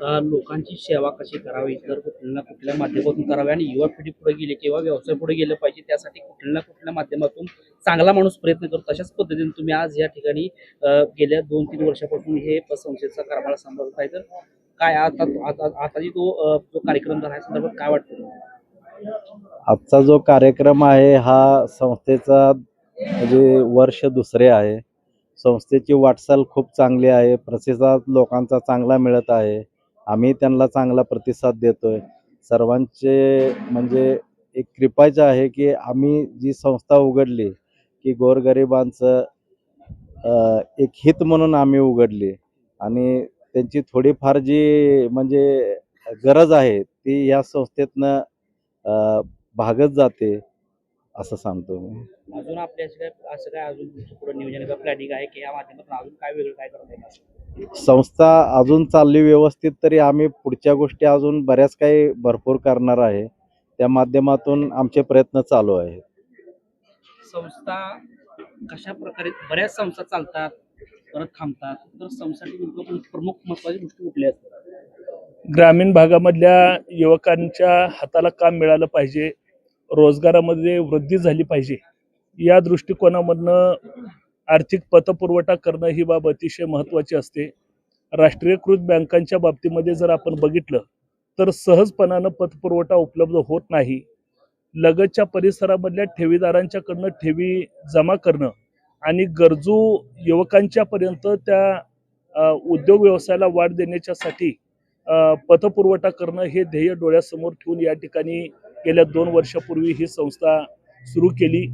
लोकांची सेवा कशी करावी? तर कुठल्या ना कुठल्या माध्यमातून करावी? आणि युवा पिढी पुढे गेली किंवा व्यवसाय पुढे गेलं पाहिजे त्यासाठी कुठल्या ना कुठल्या माध्यमातून चांगला माणूस प्रयत्न करतो. तशाच पद्धतीने तुम्ही आज या ठिकाणी गेल्या दोन तीन वर्षापासून हे संस्थेचा कारभार सांभाळत आहे. तर काय आता आता आता तो जो कार्यक्रम झाला संदर्भात काय वाटतं आजचा जो कार्यक्रम आहे हा संस्थेचा म्हणजे वर्ष दुसरे आहे. संस्थेची वाटचाल खूप चांगली आहे. प्रतिसाद लोकांचा चांगला मिळत आहे. आम्ही त्यांना चांगला प्रतिसाद देतोय. सर्वांचे म्हणजे एक कृपाचं आहे की आम्ही जी संस्था उघडली की गोरगरिबांचं एक हित म्हणून आम्ही उघडली. आणि त्यांची थोडीफार जी म्हणजे गरज आहे ती या संस्थेतनं भागत जाते. असं सांगतो मी. अजून आपल्या असं काय अजून पुढे नियोजन किंवा प्लॅनिंग आहे की या माध्यमातून अजून काय वेगळं काय करता येईल संस्था अजून चालली व्यवस्थित तरी आम्ही पुढच्या गोष्टी अजून बऱ्याच काही भरपूर करणार आहे. त्या माध्यमातून आमचे प्रयत्न चालू आहेत. संस्था कशा प्रकारे बऱ्याच संस्था चालतात परत थांबतात तर नेमकं प्रमुख महत्वाची गोष्टी कुठल्या असतात ग्रामीण भागामधल्या युवकांच्या हाताला काम मिळालं पाहिजे. रोजगारामध्ये वृद्धी झाली पाहिजे. या दृष्टिकोनामधनं आर्थिक पतपुरवठा करणं ही बाब अतिशय महत्त्वाची असते. राष्ट्रीयकृत बँकांच्या बाबतीमध्ये जर आपण बघितलं तर सहजपणानं पतपुरवठा उपलब्ध होत नाही. लगतच्या परिसरामधल्या ठेवीदारांच्याकडनं ठेवी जमा करणं आणि गरजू युवकांच्या पर्यंत त्या उद्योग व्यवसायाला वाढ देण्याच्यासाठी पतपुरवठा करणं हे ध्येय डोळ्यासमोर ठेवून या ठिकाणी गेल्या दोन वर्षापूर्वी ही संस्था सुरू केली.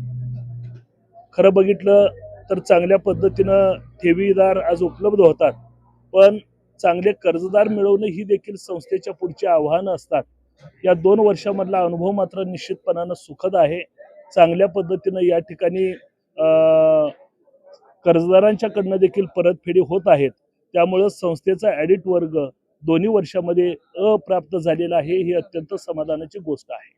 खरं बघितलं तर चांगल्या पद्धतीनं ठेवीदार आज उपलब्ध होतात पण चांगले कर्जदार मिळवणं ही देखील संस्थेच्या पुढची आव्हानं असतात. या दोन वर्षामधला अनुभव मात्र निश्चितपणानं सुखद आहे. चांगल्या पद्धतीनं या ठिकाणी कर्जदारांच्याकडनं देखील परतफेडी होत आहेत. त्यामुळं संस्थेचा ॲडिट वर्ग दोन्ही वर्षामध्ये अप्राप्त झालेला आहे ही अत्यंत समाधानाची गोष्ट आहे.